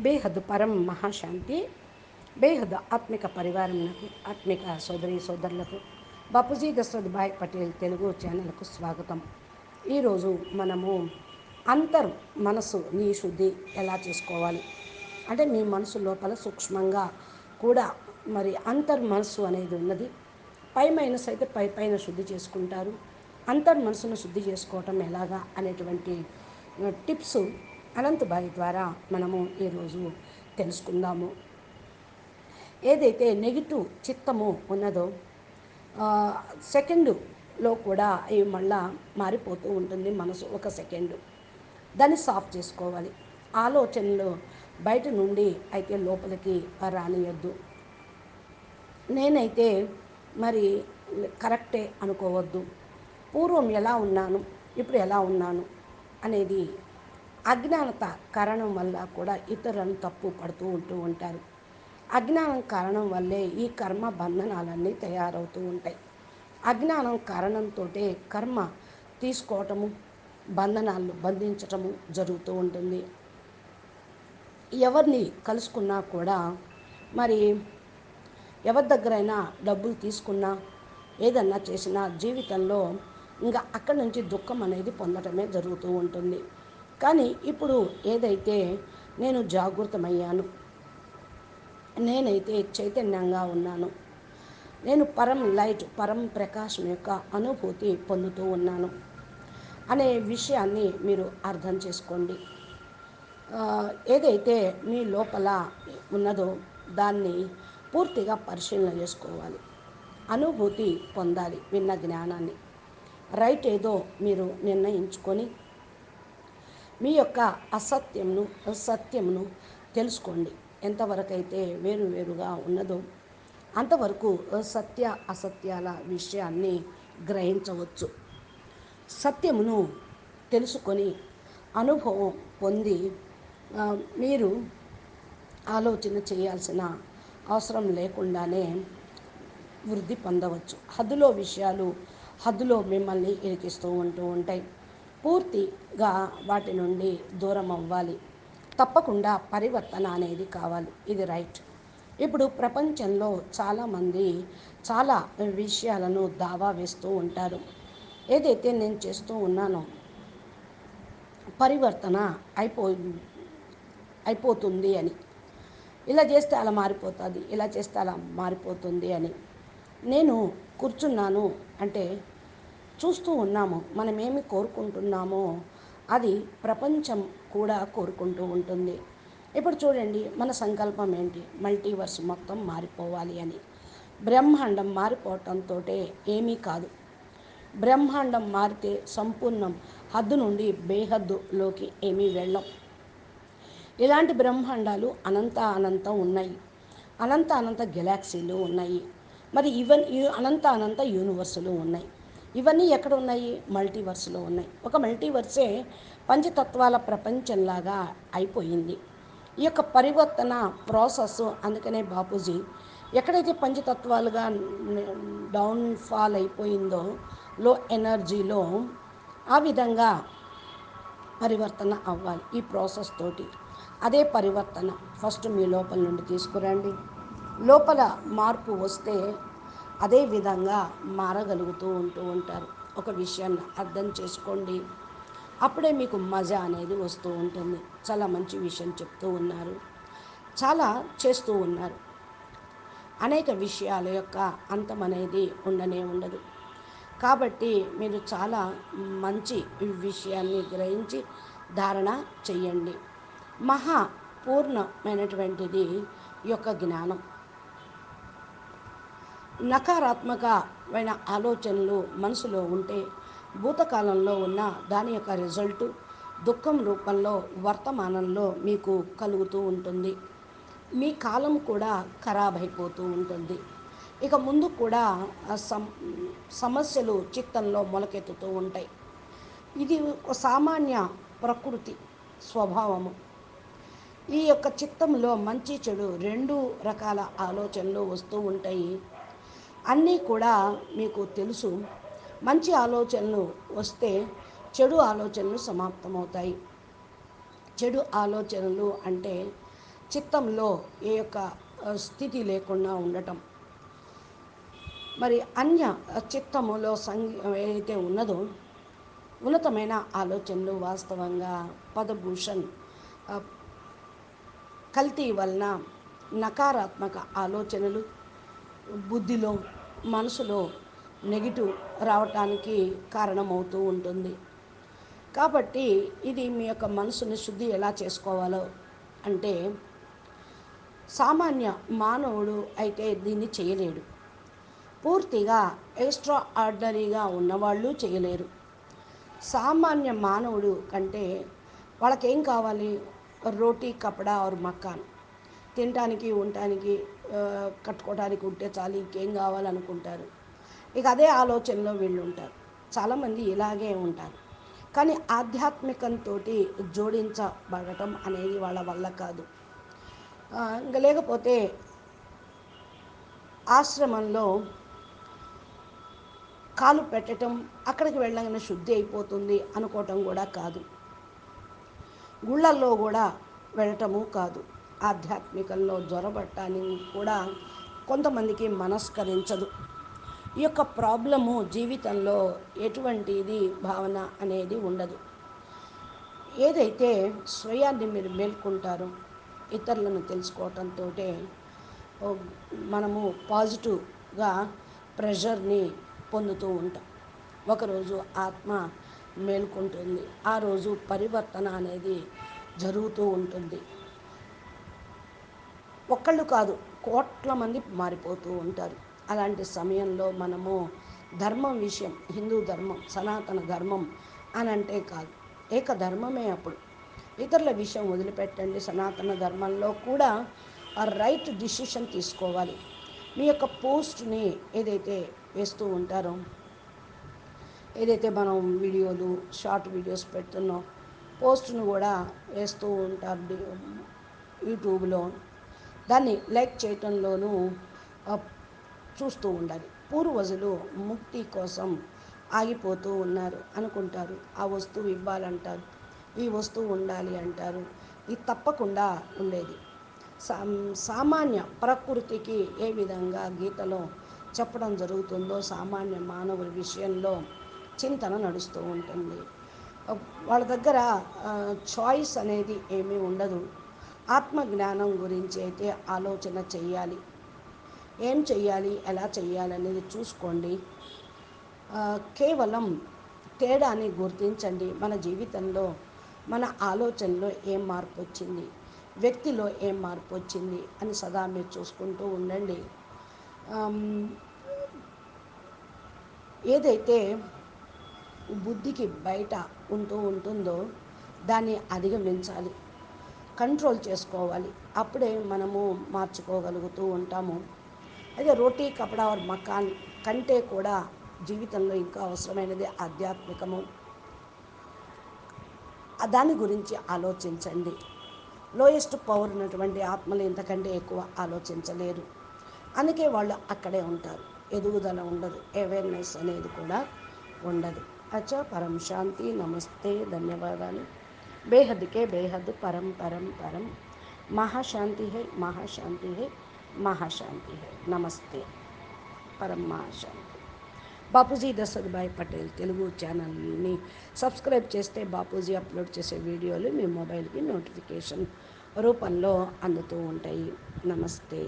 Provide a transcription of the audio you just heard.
బేహద్ పరం మహాశాంతి బేహద్ ఆత్మిక పరివారంకు ఆత్మిక సోదరి సోదరులకు బాపూజీ దశరథ్ భాయ్ పటేల్ తెలుగు ఛానల్కు స్వాగతం. ఈరోజు మనము అంతర్ మనసు నీ శుద్ధి ఎలా చేసుకోవాలి? అంటే మీ మనసు లోపల సూక్ష్మంగా కూడా మరి అంతర్ మనసు అనేది ఉన్నది. పై మైనస్ అయితే పై పైన శుద్ధి చేసుకుంటారు. అంతర్ మనసును శుద్ధి చేసుకోవటం ఎలాగా అనేటువంటి టిప్స్ అనంతబాయి ద్వారా మనము ఈరోజు తెలుసుకుందాము. ఏదైతే నెగిటివ్ చిత్తము ఉన్నదో సెకండులో కూడా ఇవి మళ్ళా మారిపోతూ ఉంటుంది మనసు ఒక సెకండు దాన్ని సాఫ్ చేసుకోవాలి. ఆలోచనలు బయట నుండి అయితే లోపలికి రానియద్దు. నేనైతే మరి కరెక్టే అనుకోవద్దు. పూర్వం ఎలా ఉన్నాను ఇప్పుడు ఎలా ఉన్నాను అనేది అజ్ఞానత కారణం వల్ల కూడా ఇతరులను తప్పు పడుతూ ఉంటూ ఉంటారు. అజ్ఞానం కారణం వల్లే ఈ కర్మ బంధనాలన్నీ తయారవుతూ ఉంటాయి. అజ్ఞానం కారణంతో కర్మ తీసుకోవటము బంధనాలను బంధించటము జరుగుతూ ఉంటుంది. ఎవరిని కలుసుకున్నా కూడా మరి ఎవరి దగ్గరైనా డబ్బులు తీసుకున్నా ఏదన్నా చేసినా జీవితంలో ఇంకా అక్కడి నుంచి దుఃఖం అనేది పొందటమే జరుగుతూ ఉంటుంది. కానీ ఇప్పుడు ఏదైతే నేను జాగృతమయ్యాను నేనైతే చైతన్యంగా ఉన్నాను నేను పరం లైట్ పరం ప్రకాశం యొక్క అనుభూతి పొందుతూ ఉన్నాను అనే విషయాన్ని మీరు అర్థం చేసుకోండి. ఏదైతే మీ లోపల ఉన్నదో దాన్ని పూర్తిగా పరిశీలన చేసుకోవాలి. అనుభూతి పొందాలి విన్న జ్ఞానాన్ని. రైట్ ఏదో మీరు నిర్ణయించుకొని మీ యొక్క అసత్యంను అసత్యమును తెలుసుకోండి. ఎంతవరకు అయితే వేరు వేరుగా ఉన్నదో అంతవరకు సత్య అసత్యాల విషయాన్ని గ్రహించవచ్చు. సత్యమును తెలుసుకొని అనుభవం పొంది మీరు ఆలోచన చేయాల్సిన అవసరం లేకుండానే వృద్ధి పొందవచ్చు. హద్దులో విషయాలు హద్దులో మిమ్మల్ని ఇరికిస్తూ ఉంటూ ఉంటాయి. పూర్తిగా వాటి నుండి దూరం అవ్వాలి. తప్పకుండా పరివర్తన అనేది కావాలి. ఇది రైట్. ఇప్పుడు ప్రపంచంలో చాలామంది చాలా విషయాలను దావా వేస్తూ ఉంటారు. ఏదైతే నేను చేస్తూ ఉన్నానో పరివర్తన అయిపో అయిపోతుంది అని. ఇలా చేస్తే అలా మారిపోతుంది. ఇలా చేస్తే అలా మారిపోతుంది అని. నేను కూర్చున్నాను అంటే చూస్తూ ఉన్నాము. మనం ఏమి కోరుకుంటున్నామో అది ప్రపంచం కూడా కోరుకుంటూ ఉంటుంది. ఇప్పుడు చూడండి మన సంకల్పం ఏంటి? మల్టీవర్స్ మొత్తం మారిపోవాలి అని. బ్రహ్మాండం మారిపోవటంతో ఏమీ కాదు. బ్రహ్మాండం మారితే సంపూర్ణం హద్దు నుండి బేహద్దులోకి ఏమీ వెళ్ళం. ఇలాంటి బ్రహ్మాండాలు అనంత అనంతం ఉన్నాయి. అనంత అనంత గెలాక్సీలు ఉన్నాయి. మరి ఈవెన్ అనంత అనంత యూనివర్సులు ఉన్నాయి. ఇవన్నీ ఎక్కడ ఉన్నాయి మల్టీవర్స్లో ఉన్నాయి. ఒక మల్టీవర్సే పంచతత్వాల ప్రపంచంలాగా అయిపోయింది. ఈ యొక్క పరివర్తన ప్రాసెస్ అందుకనే బాపూజీ ఎక్కడైతే పంచతత్వాలుగా డౌన్ఫాల్ అయిపోయిందో లో ఎనర్జీలో ఆ విధంగా పరివర్తన అవ్వాలి ఈ ప్రాసెస్ తోటి. అదే పరివర్తన ఫస్ట్ మీ లోపల నుండి తీసుకురండి. లోపల మార్పు వస్తే అదే విధంగా మారగలుగుతూ ఉంటూ ఉంటారు. ఒక విషయాన్ని అర్థం చేసుకోండి. అప్పుడే మీకు మజా అనేది వస్తూ ఉంటుంది. చాలా మంచి విషయం చెప్తూ ఉన్నారు. చాలా చేస్తూ ఉన్నారు. అనేక విషయాల యొక్క అంతం అనేది ఉండనే ఉండదు. కాబట్టి మీరు చాలా మంచి విషయాన్ని గ్రహించి ధారణ చెయ్యండి. మహా పూర్ణమైనటువంటిది యొక్క జ్ఞానం. నకారాత్మకమైన ఆలోచనలు మనసులో ఉంటే భూతకాలంలో ఉన్న దాని యొక్క రిజల్ట్ దుఃఖం రూపంలో వర్తమానంలో మీకు కలుగుతూ ఉంటుంది. మీ కాలం కూడా ఖరాబ్ అయిపోతూ ఉంటుంది. ఇక ముందు కూడా సమ సమస్యలు చిత్తంలో మొలకెత్తుతూ ఉంటాయి. ఇది ఒక సామాన్య ప్రకృతి స్వభావము. ఈ యొక్క చిత్తంలో మంచి చెడు రెండు రకాల ఆలోచనలు వస్తూ ఉంటాయి. అన్నీ కూడా మీకు తెలుసు. మంచి ఆలోచనలు వస్తే చెడు ఆలోచనలు సమాప్తమవుతాయి. చెడు ఆలోచనలు అంటే చిత్తంలో ఏ యొక్క స్థితి లేకుండా ఉండటం. మరి అన్య చిత్తములో సంగీ ఏదైతే ఉన్నదో ఉన్నతమైన ఆలోచనలు వాస్తవంగా పదభూషణ్ కల్తీ వలన నకారాత్మక ఆలోచనలు బుద్ధిలో మనసులో నెగిటివ్ రావటానికి కారణమవుతూ ఉంటుంది. కాబట్టి ఇది మీ యొక్క మనసుని శుద్ధి ఎలా చేసుకోవాలో అంటే సామాన్య మానవుడు అయితే దీన్ని చేయలేడు. పూర్తిగా ఎక్స్ట్రా ఆర్డినరీగా ఉన్నవాళ్ళు చేయలేరు. సామాన్య మానవుడు కంటే వాళ్ళకేం కావాలి? రోటీ కపడా ఆర్ మకాన్ తినటానికి ఉండటానికి కట్టుకోవడానికి ఉంటే చాలు ఇంకేం కావాలనుకుంటారు. ఇక అదే ఆలోచనలో వీళ్ళు ఉంటారు. చాలామంది ఇలాగే ఉంటారు. కానీ ఆధ్యాత్మికంతో జోడించబడటం అనేది వాళ్ళ వల్ల కాదు. ఇంకా లేకపోతే ఆశ్రమంలో కాలు పెట్టడం అక్కడికి వెళ్ళగానే శుద్ధి అయిపోతుంది అనుకోవటం కూడా కాదు. గుళ్ళల్లో కూడా వెళ్ళటము కాదు. ఆధ్యాత్మికంలో జ్వరబట్టానికి కూడా కొంతమందికి మనస్కరించదు. ఈ యొక్క ప్రాబ్లము జీవితంలో ఎటువంటిది భావన అనేది ఉండదు. ఏదైతే స్వయాన్ని మీరు మేల్కొంటారో ఇతరులను తెలుసుకోవటంతో మనము పాజిటివ్గా ప్రెషర్ని పొందుతూ ఉంటాం. ఒకరోజు ఆత్మ మేల్కొంటుంది ఆ రోజు పరివర్తన అనేది జరుగుతూ ఉంటుంది. ఒక్కళ్ళు కాదు కోట్ల మంది మారిపోతూ ఉంటారు. అలాంటి సమయంలో మనము ధర్మం విషయం హిందూ ధర్మం సనాతన ధర్మం అని అంటే కాదు. ఏక ధర్మమే అప్పుడు. ఇతరుల విషయం వదిలిపెట్టండి సనాతన ధర్మంలో కూడా ఆ రైట్ డిసిషన్ తీసుకోవాలి. మీ యొక్క పోస్ట్ని ఏదైతే వేస్తూ ఉంటారో ఏదైతే మనం వీడియోలు షార్ట్ వీడియోస్ పెడుతున్నాం పోస్ట్ను కూడా వేస్తూ ఉంటారు యూట్యూబ్లో. దాన్ని లైక్ చేయటంలోనూ చూస్తూ ఉండాలి. పూర్వజులు ముక్తి కోసం ఆగిపోతూ ఉన్నారు అనుకుంటారు. ఆ వస్తువు ఇవ్వాలంటారు. ఈ వస్తువు ఉండాలి అంటారు. ఇది తప్పకుండా ఉండేది. సా- సామాన్య ప్రకృతికి ఏ విధంగా గీతలో చెప్పడం జరుగుతుందో సామాన్య మానవుల విషయంలో చింతన నడుస్తూ ఉంటుంది. వాళ్ళ దగ్గర చాయిస్ అనేది ఏమీ ఉండదు. ఆత్మజ్ఞానం గురించి అయితే ఆలోచన చెయ్యాలి. ఏం చేయాలి ఎలా చేయాలి అనేది చూసుకోండి. కేవలం తేడాని గుర్తించండి. మన జీవితంలో మన ఆలోచనలో ఏం మార్పు వచ్చింది? వ్యక్తిలో ఏం మార్పు వచ్చింది? అని సదా మీరు చూసుకుంటూ ఉండండి. ఏదైతే బుద్ధికి బయట ఉంటూ ఉంటుందో దాన్ని అధిగమించాలి. కంట్రోల్ చేసుకోవాలి. అప్పుడే మనము మార్చుకోగలుగుతూ ఉంటాము. అయితే రోటీ కపడా ఆర్ మకాన్ కంటే కూడా జీవితంలో ఇంకా అవసరమైనది ఆధ్యాత్మికము. దాని గురించి ఆలోచించండి. లోయెస్ట్ పవర్ ఉన్నటువంటి ఆత్మలు ఇంతకంటే ఎక్కువ ఆలోచించలేరు. అందుకే వాళ్ళు అక్కడే ఉంటారు. ఎదుగుదల ఉండదు. అవేర్నెస్ అనేది కూడా ఉండదు. అచ్చా పరం శాంతి నమస్తే ధన్యవాదాలు. బేహద్కే బేహద్ పరం పరం పరం. మహాశాంతి హై మహాశాంతి హై మహాశాంతి. హై నమస్తే. పరం మహాశాంతి బాపూజీ దశరథభాయ్ పటేల్ తెలుగు ఛానల్ని సబ్స్క్రైబ్ చేస్తే బాపూజీ అప్లోడ్ చేసే వీడియోలు మీ మొబైల్కి నోటిఫికేషన్ రూపంలో అందుతూ ఉంటాయి. నమస్తే.